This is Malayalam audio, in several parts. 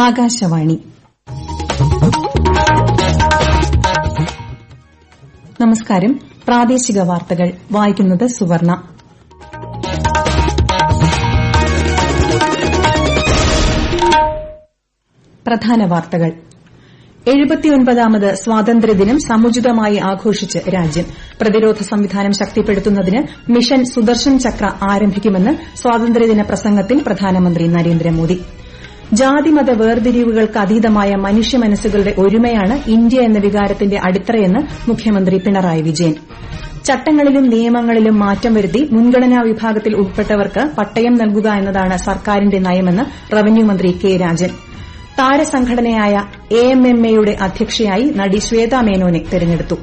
ആകാശവാണി. നമസ്കാരം. പ്രാദേശിക വാർത്തകൾ. വായിക്കുന്നത് സുവർണ. പ്രധാന വാർത്തകൾ. എഴുപത്തിയൊൻപതാമത് സ്വാതന്ത്ര്യദിനം സമുചിതമായി ആഘോഷിച്ച് രാജ്യം. പ്രതിരോധ സംവിധാനം ശക്തിപ്പെടുത്തുന്നതിന് മിഷൻ സുദർശൻ ചക്ര ആരംഭിക്കുമെന്ന് സ്വാതന്ത്ര്യദിന പ്രസംഗത്തിൽ പ്രധാനമന്ത്രി നരേന്ദ്രമോദി. ജാതിമത വേർതിരിവുകൾക്ക് അതീതമായ മനുഷ്യ മനസ്സുകളുടെ ഒരുമയാണ് ഇന്ത്യ എന്ന വികാരത്തിന്റെ അടിത്തറയെന്ന് മുഖ്യമന്ത്രി പിണറായി വിജയൻ. ചട്ടങ്ങളിലും നിയമങ്ങളിലും മാറ്റം വരുത്തി മുൻഗണനാ വിഭാഗത്തിൽ ഉൾപ്പെട്ടവർക്ക് പട്ടയം നൽകുക എന്നതാണ് സർക്കാരിന്റെ നയമെന്ന് റവന്യൂ മന്ത്രി കെ രാജൻ. താരസംഘടനയായ എ എം എം എയുടെ അധ്യക്ഷയായി നടി ശ്വേതാ മേനോനെ തെരഞ്ഞെടുത്തു.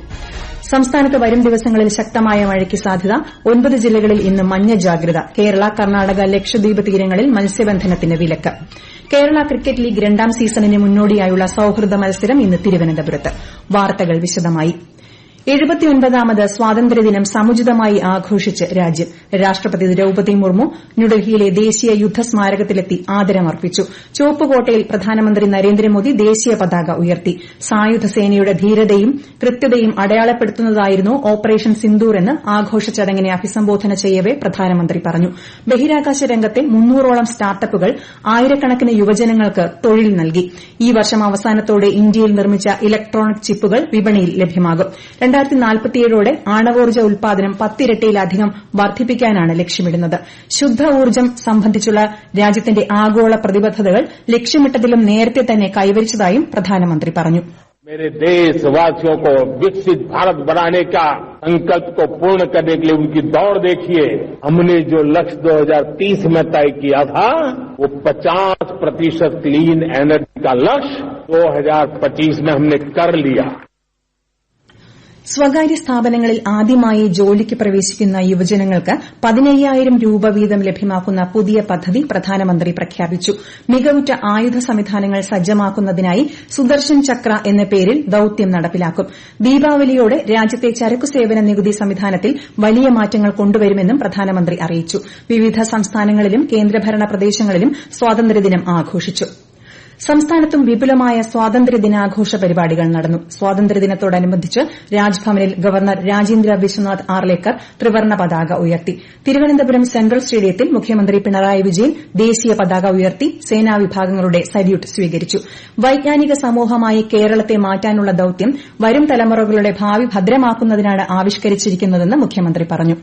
സംസ്ഥാനത്ത് വരും ദിവസങ്ങളിൽ ശക്തമായ മഴയ്ക്ക് സാധ്യത ഒൻപത് ജില്ലകളിൽ ഇന്ന് മഞ്ഞ ജാഗ്രത കേരള കർണാടക ലക്ഷദ്വീപ് തീരങ്ങളിൽ മത്സ്യബന്ധനത്തിന് വിലക്ക്. കേരള ക്രിക്കറ്റ് ലീഗ് രണ്ടാം സീസണിന് മുന്നോടിയായുള്ള സൌഹൃദ മത്സരം ഇന്ന് തിരുവനന്തപുരത്ത്. വാർത്തകൾ വിശദമായി. എഴുപത്തിയൊൻപതാമത് സ്വാതന്ത്ര്യദിനം സമുചിതമായി ആഘോഷിച്ച് രാജ്യം. രാഷ്ട്രപതി ദ്രൌപദി മുർമു ന്യൂഡൽഹിയിലെ ദേശീയ യുദ്ധസ്മാരകത്തിലെത്തി ആദരമർപ്പിച്ചു. ചുവപ്പുകോട്ടയിൽ പ്രധാനമന്ത്രി നരേന്ദ്രമോദി ദേശീയ പതാക ഉയർത്തി. സായുധസേനയുടെ ധീരതയും കൃത്യതയും അടയാളപ്പെടുത്തുന്നതായിരുന്നു ഓപ്പറേഷൻ സിന്ദൂർ എന്ന് ആഘോഷ ചടങ്ങിനെ അഭിസംബോധന ചെയ്യവേ പ്രധാനമന്ത്രി പറഞ്ഞു. ബഹിരാകാശ രംഗത്തെ മുന്നൂറോളം സ്റ്റാർട്ടപ്പുകൾ ആയിരക്കണക്കിന് യുവജനങ്ങൾക്ക് തൊഴിൽ നൽകി. ഈ വർഷം അവസാനത്തോടെ ഇന്ത്യയിൽ നിർമ്മിച്ച ഇലക്ട്രോണിക് ചിപ്പുകൾ വിപണിയിൽ ലഭ്യമാകും. ോടെ ആണവോർജ്ജ ഉൽപാദനം പത്തിരട്ടിയിലധികം വർദ്ധിപ്പിക്കാനാണ് ലക്ഷ്യമിടുന്നത് ശുദ്ധ ഊർജ്ജം സംബന്ധിച്ചുള്ള രാജ്യത്തിന്റെ ആഗോള പ്രതിബദ്ധതകൾ ലക്ഷ്യമിട്ടതിലും നേരത്തെ തന്നെ കൈവരിച്ചതായും പ്രധാനമന്ത്രി പറഞ്ഞു मेरे देशवासियों को विकसित भारत बनाने का संकल्प को पूर्ण करने के लिए उनकी दौड़ देखिए हमने जो लक्ष्य 2030 में तय किया था वो 50 प्रतिशत क्लीन एनर्जी का लक्ष्य 2025 में हमने कर लिया സ്വകാര്യ സ്ഥാപനങ്ങളിൽ ആദ്യമായി ജോലിക്ക് പ്രവേശിക്കുന്ന യുവജനങ്ങൾക്ക് പതിനയ്യായിരം രൂപ വീതം ലഭ്യമാക്കുന്ന പുതിയ പദ്ധതി പ്രധാനമന്ത്രി പ്രഖ്യാപിച്ചു. മികവുറ്റ ആയുധ സംവിധാനങ്ങൾ സജ്ജമാക്കുന്നതിനായി സുദർശൻ ചക്ര എന്ന പേരിൽ ദൌത്യം നടപ്പിലാക്കും. ദീപാവലിയോടെ രാജ്യത്തെ ചരക്കു സേവന നികുതി സംവിധാനത്തിൽ വലിയ മാറ്റങ്ങൾ കൊണ്ടുവരുമെന്നും പ്രധാനമന്ത്രി അറിയിച്ചു. വിവിധ സംസ്ഥാനങ്ങളിലും കേന്ദ്രഭരണ പ്രദേശങ്ങളിലും സ്വാതന്ത്ര്യദിനം ആഘോഷിച്ചു. സംസ്ഥാനത്തും വിപുലമായ സ്വാതന്ത്ര്യദിനാഘോഷ പരിപാടികൾ നടന്നു. സ്വാതന്ത്ര്യദിനത്തോടനുബന്ധിച്ച് രാജ്ഭവനിൽ ഗവർണർ രാജേന്ദ്ര വിശ്വനാഥ് ആർലേക്കർ ത്രിവർണ പതാക ഉയർത്തി. തിരുവനന്തപുരം സെൻട്രൽ സ്റ്റേഡിയത്തിൽ മുഖ്യമന്ത്രി പിണറായി വിജയൻ ദേശീയ പതാക ഉയർത്തി സേനാ വിഭാഗങ്ങളുടെ സല്യൂട്ട് സ്വീകരിച്ചു. വൈജ്ഞാനിക സമൂഹമായി കേരളത്തെ മാറ്റാനുള്ള ദൌത്യം വരും തലമുറകളുടെ ഭാവി ഭദ്രമാക്കുന്നതിനാണ് ആവിഷ്കരിച്ചിരിക്കുന്നതെന്ന് മുഖ്യമന്ത്രി പറഞ്ഞു.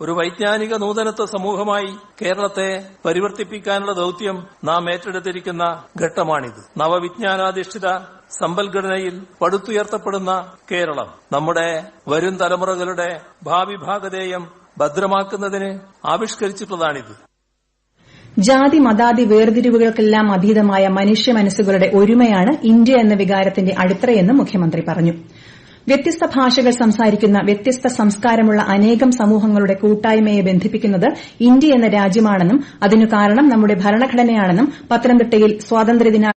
ഒരു വൈജ്ഞാനിക നൂതനത്വ സമൂഹമായി കേരളത്തെ പരിവർത്തിപ്പിക്കാനുള്ള ദൌത്യം നാം ഏറ്റെടുത്തിരിക്കുന്ന ഘട്ടമാണിത്. നവവിജ്ഞാനാധിഷ്ഠിത സമ്പൽഘടനയിൽ പടുത്തുയർത്തപ്പെടുന്ന കേരളം നമ്മുടെ വരും തലമുറകളുടെ ഭാവി ഭാഗതേയം ഭദ്രമാക്കുന്നതിന് ആവിഷ്കരിച്ചിട്ടുള്ളതാണിത്. ജാതി മതാതി വേർതിരിവുകൾക്കെല്ലാം അതീതമായ മനുഷ്യ മനസ്സുകളുടെ ഒരുമയാണ് ഇന്ത്യ എന്ന വികാരത്തിന്റെ അടിത്തറയെന്ന് മുഖ്യമന്ത്രി പറഞ്ഞു. വ്യത്യസ്ത ഭാഷകൾ സംസാരിക്കുന്ന വ്യത്യസ്ത സംസ്കാരമുള്ള അനേകം സമൂഹങ്ങളുടെ കൂട്ടായ്മയെ ബന്ധിപ്പിക്കുന്നത് ഇന്ത്യ എന്ന രാജ്യമാണെന്നും അതിനു കാരണം നമ്മുടെ ഭരണഘടനയാണെന്നും പത്തനംതിട്ടയിൽ സ്വാതന്ത്ര്യദിന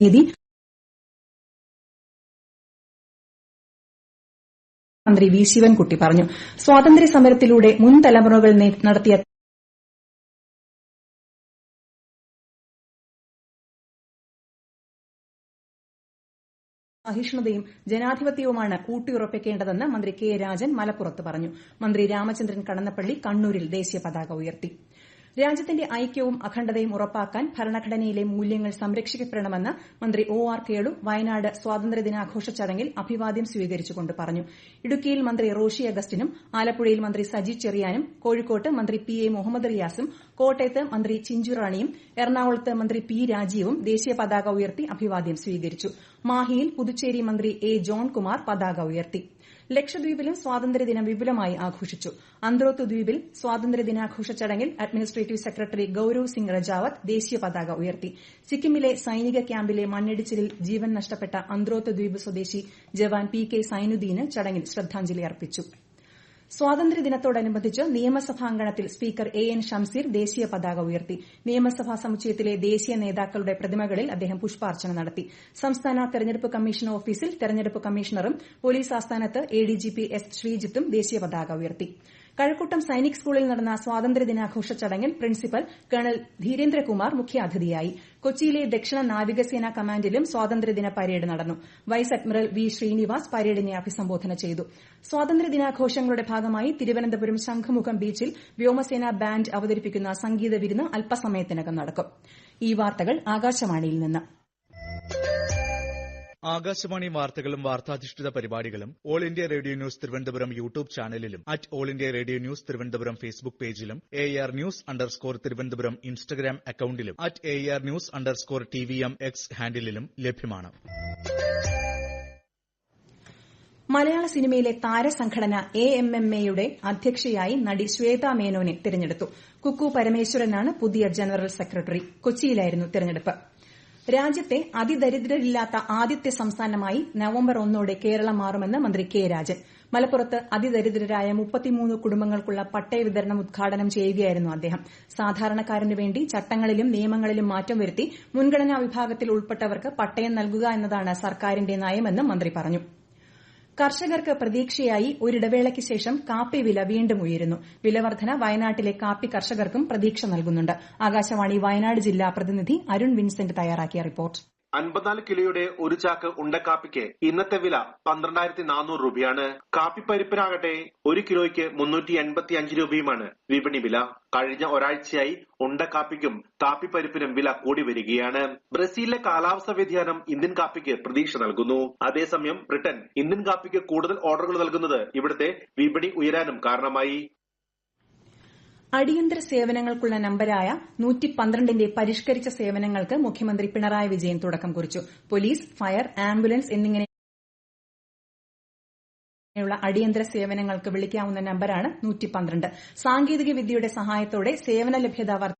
നീതി മന്ത്രി വി ശിവൻകുട്ടി പറഞ്ഞു. സ്വാതന്ത്ര്യ സമരത്തിലൂടെ മുൻ തലമുറകൾ നടത്തിയ സഹിഷ്ണുതയും ജനാധിപത്യവുമാണ് ഊട്ടിയുറപ്പിക്കേണ്ടതെന്ന് മന്ത്രി കെ രാജൻ മലപ്പുറത്ത് പറഞ്ഞു. മന്ത്രി രാമചന്ദ്രൻ കടന്നപ്പള്ളി കണ്ണൂരിൽ ദേശീയ പതാക ഉയർത്തി. രാജ്യത്തിന്റെ ഐക്യവും അഖണ്ഡതയും ഉറപ്പാക്കാൻ ഭരണഘടനയിലെ മൂല്യങ്ങൾ സംരക്ഷിക്കപ്പെടണമെന്ന് മന്ത്രി ഒ ആർ കേളു വയനാട് സ്വാതന്ത്ര്യദിനാഘോഷ ചടങ്ങിൽ അഭിവാദ്യം സ്വീകരിച്ചുകൊണ്ട് പറഞ്ഞു. ഇടുക്കിയിൽ മന്ത്രി റോഷി അഗസ്റ്റിനും ആലപ്പുഴയിൽ മന്ത്രി സജി ചെറിയാനും കോഴിക്കോട്ട് മന്ത്രി പി എ മുഹമ്മദ് റിയാസും കോട്ടയത്ത് മന്ത്രി ചിഞ്ചുറാണിയും എറണാകുളത്ത് മന്ത്രി പി രാജീവും ദേശീയ പതാക ഉയർത്തി അഭിവാദ്യം സ്വീകരിച്ചു. മാഹിയിൽ പുതുച്ചേരി മന്ത്രി എ ജോൺകുമാർ പതാക ഉയർത്തി. ലക്ഷദ്വീപിലും സ്വാതന്ത്ര്യദിനം വിപുലമായി ആഘോഷിച്ചു. അന്ത്രോത്ത് ദ്വീപിൽ സ്വാതന്ത്ര്യദിനാഘോഷ ചടങ്ങിൽ അഡ്മിനിസ്ട്രേറ്റീവ് സെക്രട്ടറി ഗൌരവ് സിംഗ് റജാവത്ത് ദേശീയ പതാക ഉയർത്തി. സിക്കിമിലെ സൈനിക ക്യാമ്പിലെ മണ്ണിടിച്ചിലിൽ ജീവൻ നഷ്ടപ്പെട്ട അന്ത്രോത്ത് ദ്വീപ് സ്വദേശി ജവാൻ പി കെ സൈനുദ്ദീന് ചടങ്ങിൽ ശ്രദ്ധാഞ്ജലി അർപ്പിച്ചു. സ്വാതന്ത്ര്യദിനത്തോടനുബന്ധിച്ച് നിയമസഭാംഗണത്തിൽ സ്പീക്കർ എ എൻ ഷംസീർ ദേശീയ പതാക ഉയർത്തി. നിയമസഭാ സമുച്ചയത്തിലെ ദേശീയ നേതാക്കളുടെ പ്രതിമകളിൽ അദ്ദേഹം പുഷ്പാർച്ചന നടത്തി. സംസ്ഥാന തെരഞ്ഞെടുപ്പ് കമ്മീഷൻ ഓഫീസിൽ തെരഞ്ഞെടുപ്പ് കമ്മീഷണറും പോലീസ് ആസ്ഥാനത്ത് എഡിജിപി എസ് ശ്രീജിത്തും ദേശീയ പതാക ഉയർത്തി. കഴക്കൂട്ടം സൈനിക് സ്കൂളിൽ നടന്ന സ്വാതന്ത്ര്യദിനാഘോഷ ചടങ്ങിൽ പ്രിൻസിപ്പൽ കേണൽ ധീരേന്ദ്രകുമാർ മുഖ്യാതിഥിയായി. കൊച്ചിയിലെ ദക്ഷിണ നാവികസേനാ കമാൻഡിലും സ്വാതന്ത്ര്യദിന പരേഡ് നടന്നു. വൈസ് അഡ്മിറൽ വി ശ്രീനിവാസ് പരേഡിനെ അഭിസംബോധന ചെയ്തു. സ്വാതന്ത്ര്യദിനാഘോഷങ്ങളുടെ ഭാഗമായി തിരുവനന്തപുരം ശംഖുമുഖം ബീച്ചിൽ വ്യോമസേന ബാൻഡ് അവതരിപ്പിക്കുന്ന സംഗീത വിരുന്ന് അല്പസമയത്തിനകം നടക്കും. ആകാശവാണി വാർത്തകളും വാർത്താധിഷ്ഠിത പരിപാടികളും all India radio news Thiruvananthapuram YouTube ചാനലിലും at all India radio news Thiruvananthapuram Facebook പേജിലും A R news underscore Thiruvananthapuram Instagram അക്കൌണ്ടിലും at A R news underscore T V M X ഹാൻഡിലും ലഭ്യമാണ്. മലയാള സിനിമയിലെ താരസംഘടന എ എം എം എയുടെ അധ്യക്ഷയായി നടി ശ്വേത മേനോനെ തെരഞ്ഞെടുത്തു. കുക്കു പരമേശ്വരനാണ് പുതിയ ജനറൽ സെക്രട്ടറി. കൊച്ചിയിലായിരുന്നു തിരഞ്ഞെടുപ്പ്. രാജ്യത്തെ അതിദരിദ്രരില്ലാത്ത ആദ്യത്തെ സംസ്ഥാനമായി നവംബർ ഒന്നോടെ കേരളം മാറുമെന്ന് മന്ത്രി കെ രാജൻ. മലപ്പുറത്ത് അതിദരിദ്രരായ കുടുംബങ്ങൾക്കുള്ള പട്ടയ വിതരണം ഉദ്ഘാടനം ചെയ്യുകയായിരുന്നു അദ്ദേഹം. സാധാരണക്കാരന് വേണ്ടി ചട്ടങ്ങളിലും നിയമങ്ങളിലും മാറ്റം വരുത്തി മുൻഗണനാ വിഭാഗത്തിൽ ഉൾപ്പെട്ടവർക്ക് പട്ടയം നൽകുക എന്നതാണ് സർക്കാരിന്റെ നയമെന്നും മന്ത്രി പറഞ്ഞു. കർഷകർക്ക് പ്രതീക്ഷയായി ഒരിടവേളയ്ക്ക് ശേഷം കാപ്പി വില വീണ്ടും ഉയരുന്നു. വിലവർധന വയനാട്ടിലെ കാപ്പി കർഷകർക്കും പ്രതീക്ഷ നൽകുന്നുണ്ട്. ആകാശവാണി വയനാട് ജില്ലാ പ്രതിനിധി അരുൺ വിൻസെന്റ് തയ്യാറാക്കിയ റിപ്പോർട്ട്. അൻപത്തിനാല് കിലോയുടെ ഒരു ചാക്ക് ഉണ്ടക്കാപ്പിക്ക് ഇന്നത്തെ വില പന്ത്രണ്ടായിരത്തി നാനൂറ് രൂപയാണ്. കാപ്പിപ്പരിപ്പിനാകട്ടെ ഒരു കിലോയ്ക്ക് മുന്നൂറ്റി എൺപത്തി അഞ്ച് രൂപയുമാണ്. വിപണി വില കഴിഞ്ഞ ഒരാഴ്ചയായി ഉണ്ടക്കാപ്പിക്കും കാപ്പിപ്പരിപ്പിനും വില കൂടി വരികയാണ്. ബ്രസീലിലെ കാലാവസ്ഥാ വ്യതിയാനം ഇന്ത്യൻ കാപ്പിക്ക് പ്രതീക്ഷ നൽകുന്നു. അതേസമയം ബ്രിട്ടൻ ഇന്ത്യൻ കാപ്പിക്ക് കൂടുതൽ ഓർഡറുകൾ നൽകുന്നത് ഇവിടുത്തെ വിപണി ഉയരാനും കാരണമായി. അടിയന്തര സേവനങ്ങൾക്കുള്ള നമ്പരായ പന്ത്രണ്ടിന്റെ പരിഷ്കരിച്ച സേവനങ്ങൾക്ക് മുഖ്യമന്ത്രി പിണറായി വിജയൻ തുടക്കം കുറിച്ചു. പോലീസ് ഫയർ ആംബുലൻസ് എന്നിങ്ങനെയുള്ള അടിയന്തര സേവനങ്ങൾക്ക് വിളിക്കാവുന്ന നമ്പരാണ് സാങ്കേതിക വിദ്യയുടെ സഹായത്തോടെ സേവന ലഭ്യത വർദ്ധ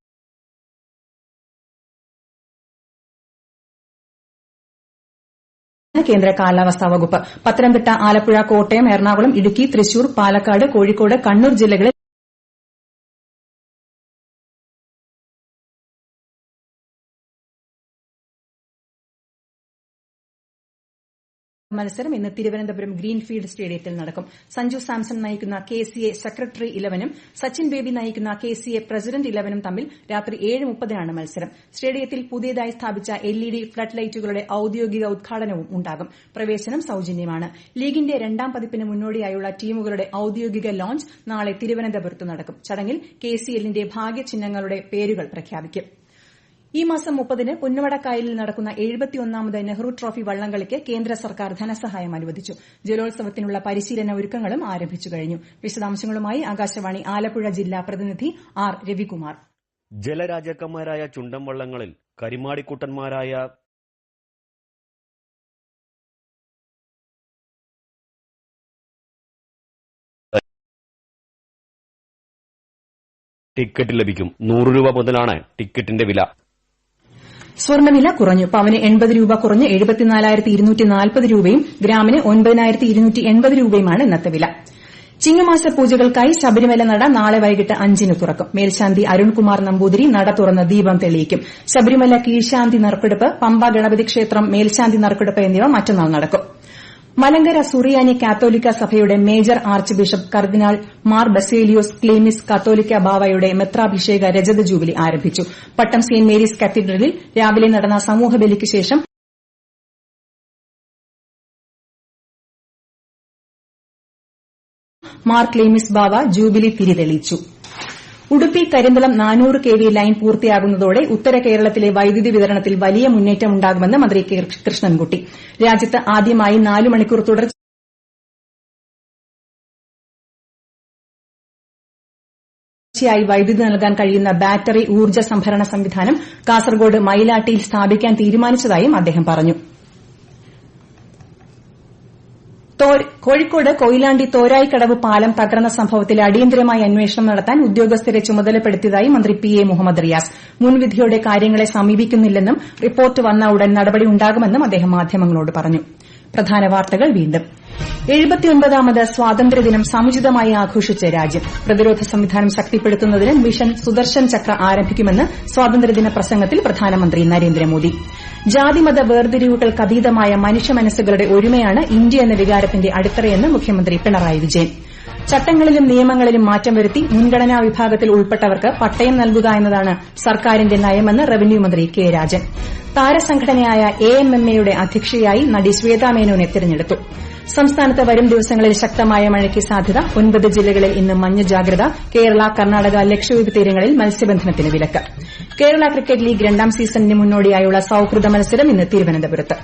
കേന്ദ്ര കാലാവസ്ഥാ വകുപ്പ്. പത്തനംതിട്ട ആലപ്പുഴ കോട്ടയം എറണാകുളം ഇടുക്കി തൃശൂർ പാലക്കാട് കോഴിക്കോട് കണ്ണൂർ ജില്ലകളിൽ മത്സരം ഇന്ന് തിരുവനന്തപുരം ഗ്രീൻഫീൽഡ് സ്റ്റേഡിയത്തിൽ നടക്കും. സഞ്ജു സാംസൺ നയിക്കുന്ന കെ സി എ സെക്രട്ടറി ഇലവനും സച്ചിൻ ബേബി നയിക്കുന്ന കെ സി എ പ്രസിഡന്റ് ഇലവനും തമ്മിൽ രാത്രി ഏഴ് മുപ്പതിനാണ് മത്സരം. സ്റ്റേഡിയത്തിൽ പുതിയതായി സ്ഥാപിച്ച എൽ ഇ ഡി ഫ്ളഡ് ലൈറ്റുകളുടെ ഔദ്യോഗിക ഉദ്ഘാടനവും ഉണ്ടാകും. പ്രവേശനം സൌജന്യമാണ്. ലീഗിന്റെ രണ്ടാം പതിപ്പിന് മുന്നോടിയായുള്ള ടീമുകളുടെ ഔദ്യോഗിക ലോഞ്ച് നാളെ തിരുവനന്തപുരത്ത് നടക്കും. ചടങ്ങിൽ കെ സി എല്ലിന്റെ ഭാഗ്യചിഹ്നങ്ങളുടെ പേരുകൾ പ്രഖ്യാപിക്കും. ഈ മാസം മുപ്പതിന് പുന്നമടക്കായലിൽ നടക്കുന്ന എഴുപത്തിയൊന്നാമത് നെഹ്റു ട്രോഫി വള്ളംകളിക്ക് കേന്ദ്ര സർക്കാർ ധനസഹായം അനുവദിച്ചു. ജലോത്സവത്തിനുള്ള പരിശീലന ഒരുക്കങ്ങളും ആരംഭിച്ചു കഴിഞ്ഞു. വിശദാംശങ്ങളുമായി ആകാശവാണി ആലപ്പുഴ ജില്ലാ പ്രതിനിധി ആർ രവികുമാർ. ജലരാജാക്കന്മാരായ ചുണ്ടം വള്ളങ്ങളിൽ കരിമാടിക്കുട്ടന്മാരായ ടിക്കറ്റ് ലഭിക്കും. നൂറ് രൂപ മുതലാണ് ടിക്കറ്റിന്റെ വില. സ്വർണവില കുറഞ്ഞു. പവന് എൺപത് രൂപ കുറഞ്ഞ് രൂപയും ഗ്രാമിന് രൂപയുമാണ് ഇന്നത്തെ വില. ചിങ്ങമാസ പൂജകൾക്കായി ശബരിമല നട നാളെ വൈകിട്ട് അഞ്ചിന് തുറക്കും. മേൽശാന്തി അരുൺകുമാർ നമ്പൂതിരി നട തുറന്ന് ദീപം തെളിയിക്കും. ശബരിമല കീഴ്ശാന്തി നറുക്കെടുപ്പ് പമ്പ ഗണപതി ക്ഷേത്രം മേൽശാന്തി നറുക്കെടുപ്പ് എന്നിവ മറ്റന്നാൾ നടക്കും. മലങ്കര സുറിയാനി കാത്തോലിക്ക സഭയുടെ മേജർ ആർച്ച് ബിഷപ്പ് കർദിനാൾ മാർ ബസേലിയോസ് ക്ലീമിസ് കാത്തോലിക്ക ബാവയുടെ മെത്രാഭിഷേക രജത ജൂബിലി ആരംഭിച്ചു. പട്ടം സെന്റ് മേരീസ് കത്തീഡ്രലിൽ രാവിലെ നടന്ന സമൂഹ ബലിക്ക് ശേഷം മാർ ക്ലീമിസ് ബാവ ജൂബിലി തിരിതെളിയിച്ചു ഉടുപ്പി കരിന്തളം നാനൂറ് കെ വി ലൈൻ പൂർത്തിയാകുന്നതോടെ ഉത്തര കേരളത്തിലെ വൈദ്യുതി വിതരണത്തിൽ വലിയ മുന്നേറ്റമുണ്ടാകുമെന്ന് മന്ത്രി കെ കൃഷ്ണൻകുട്ടി. രാജ്യത്ത് ആദ്യമായി നാല് മണിക്കൂർ തുടർച്ചയായി വൈദ്യുതി നൽകാൻ കഴിയുന്ന ബാറ്ററി ഊർജ സംഭരണ സംവിധാനം കാസർഗോഡ് മയിലാട്ടിയിൽ സ്ഥാപിക്കാൻ തീരുമാനിച്ചതായും അദ്ദേഹം പറഞ്ഞു. കോഴിക്കോട് കൊയിലാണ്ടി തോരായിക്കടവ് പാലം തകർന്ന സംഭവത്തിൽ അടിയന്തരമായി അന്വേഷണം നടത്താൻ ഉദ്യോഗസ്ഥരെ ചുമതലപ്പെടുത്തിയതായി മന്ത്രി പി എ മുഹമ്മദ് റിയാസ്. മുൻവിധിയോടെ കാര്യങ്ങളെ സമീപിക്കുന്നില്ലെന്നും റിപ്പോർട്ട് വന്ന ഉടൻ നടപടി ഉണ്ടാകുമെന്നും അദ്ദേഹം മാധ്യമങ്ങളോട് പറഞ്ഞു. പ്രധാന എഴുപത്തിയൊൻപതാമത് സ്വാതന്ത്ര്യദിനം സമുചിതമായി ആഘോഷിച്ച് രാജ്യം. പ്രതിരോധ സംവിധാനം ശക്തിപ്പെടുത്തുന്നതിന് മിഷൻ സുദർശൻ ചക്ര ആരംഭിക്കുമെന്ന് സ്വാതന്ത്ര്യദിന പ്രസംഗത്തിൽ പ്രധാനമന്ത്രി നരേന്ദ്രമോദി. ജാതിമത വേർതിരിവുകൾക്കതീതമായ മനുഷ്യ മനസ്സുകളുടെ ഒരുമയാണ് ഇന്ത്യ എന്ന വികാരത്തിന്റെ അടിത്തറയെന്ന് മുഖ്യമന്ത്രി പിണറായി വിജയൻ. ചട്ടങ്ങളിലും നിയമങ്ങളിലും മാറ്റം വരുത്തി മുൻഗണനാ വിഭാഗത്തിൽ ഉൾപ്പെട്ടവർക്ക് പട്ടയം നൽകുക എന്നതാണ് സർക്കാരിന്റെ നയമെന്ന് റവന്യൂ മന്ത്രി കെ രാജൻ. താരസംഘടനയായ എ എം എം എയുടെ അധ്യക്ഷയായി നടി ശ്വേതാമേനോനെ തെരഞ്ഞെടുത്തു. സംസ്ഥാനത്ത് വരും ദിവസങ്ങളിൽ ശക്തമായ മഴയ്ക്ക് സാധ്യത. ഒൻപത് ജില്ലകളിൽ ഇന്ന് മഞ്ഞ ജാഗ്രത. കേരള കർണാടക ലക്ഷദ്വീപ് തീരങ്ങളിൽ മത്സ്യബന്ധനത്തിന് വിലക്ക്. കേരള ക്രിക്കറ്റ് ലീഗ് രണ്ടാം സീസണിന് മുന്നോടിയായുള്ള സൌഹൃദ മത്സരം ഇന്ന് തിരുവനന്തപുരത്ത്.